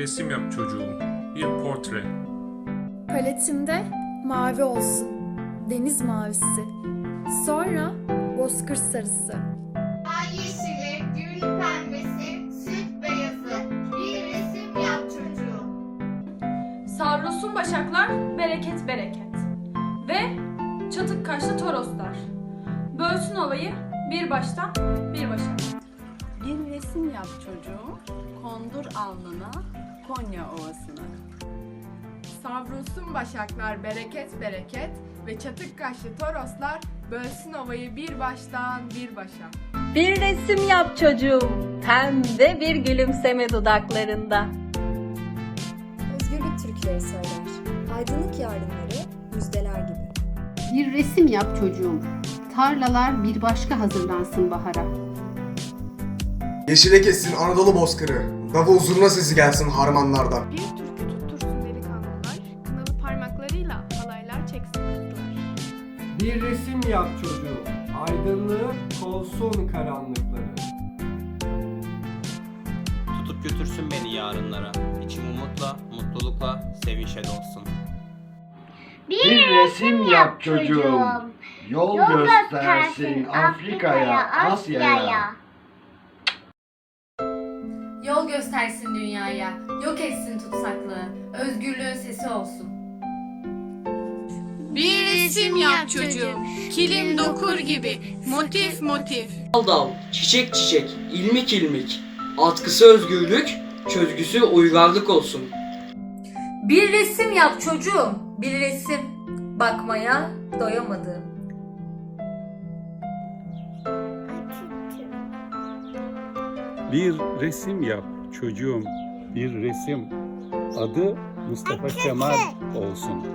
resim yap çocuğum. Bir portre. Paletimde mavi olsun. Deniz mavisi. Sonra bozkır sarısı. Ay yeşili, gül pembesi, süt beyazı. Bir resim yap çocuğum. Savrulsun başaklar, bereket bereket. Ve çatık kaşlı toroslar. Bölsün olayı bir baştan bir başa. Bir resim yap çocuğum kondur alnına Konya Ovası'na. Savrulsun başaklar bereket bereket ve çatık kaşlı toroslar bölsün ovayı bir baştan bir başa. Bir resim yap çocuğum, pembe bir gülümseme dudaklarında. Özgürlük türküleri söyler. Aydınlık yarınları müjdeler gibi. Bir resim yap çocuğum. Tarlalar bir başka hazırlansın bahara. Yeşile kessin Anadolu bozkırı. Davul zurna sesi gelsin harmanlardan. Bir türkü tuttursun delikanlılar, kınalı parmaklarıyla halaylar çeksin kızlar. Bir resim yap çocuğum. Aydınlığı kolsun karanlıkları. Tutup götürsün beni yarınlara. İçim umutla, mutlulukla, sevinçle dolsun. Bir resim yap çocuğum. Yol göstersin Afrika'ya, Asya'ya. Yol göstersin dünyaya, yok etsin tutsaklığı, özgürlüğün sesi olsun. Bir resim yap çocuğum, kilim dokur gibi, motif motif. Dal dal, çiçek çiçek, ilmik ilmik. Atkısı özgürlük, çözgüsü uygarlık olsun. Bir resim yap çocuğum, bir resim. Bakmaya doyamadım. Bir resim yap çocuğum, bir resim. Adı Mustafa Kemal olsun.